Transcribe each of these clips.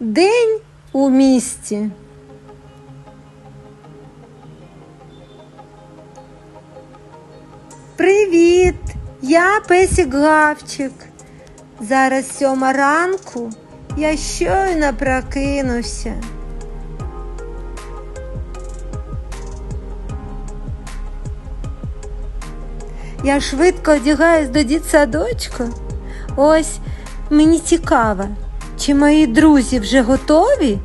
День у місті. Привіт! Я Песік Гавчик. Зараз сьома ранку. Я щойно прокинувся. Я швидко одягаюсь до дітсадочку. Ось мені цікаво, чи мої друзі вже готові?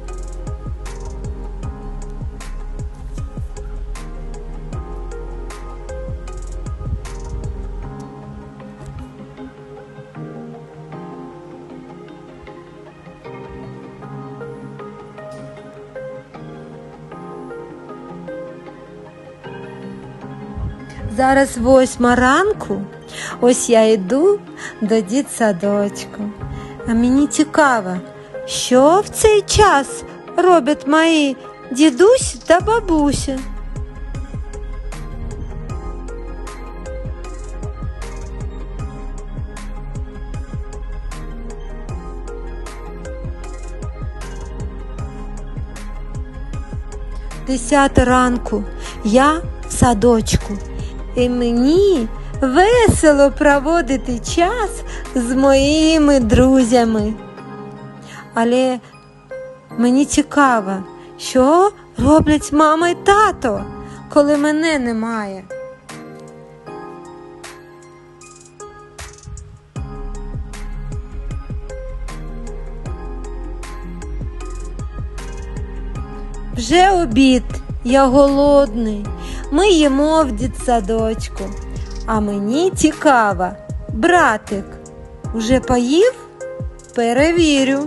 Зараз восьма ранку, ось я йду до дітсадочку. А мені цікаво, що в цей час роблять мої дідусь та бабуся. Десята ранку я в садочку, і мені весело проводити час з моїми друзями. Але мені цікаво, що роблять мама і тато, коли мене немає. Вже обід, я голодний. Ми їмо в дитсадочку. А мені цікаво, братик, уже поїв? Перевірю.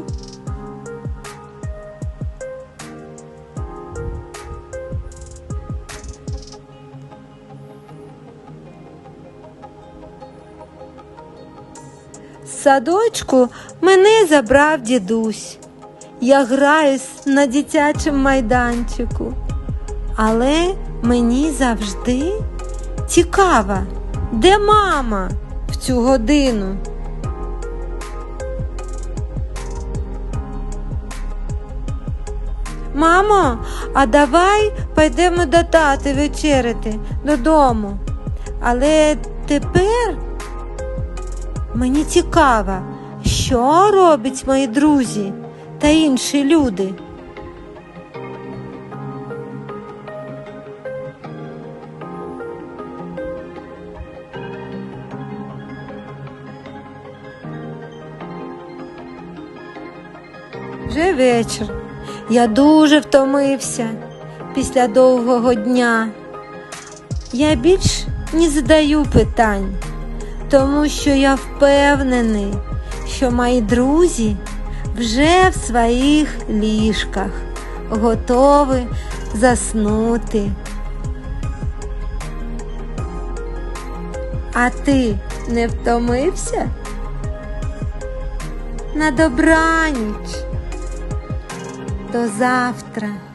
Садочку мене забрав дідусь. Я граюсь на дитячому майданчику, але мені завжди цікаво, де мама в цю годину. Мамо, а давай пойдемо до тати вечеряти додому. Але тепер мені цікаво, що роблять мої друзі та інші люди. Вже вечір. Я дуже втомився після довгого дня. Я більш не задаю питань, тому що я впевнений, що мої друзі вже в своїх ліжках готові заснути. А ти не втомився? На добраніч. До завтра.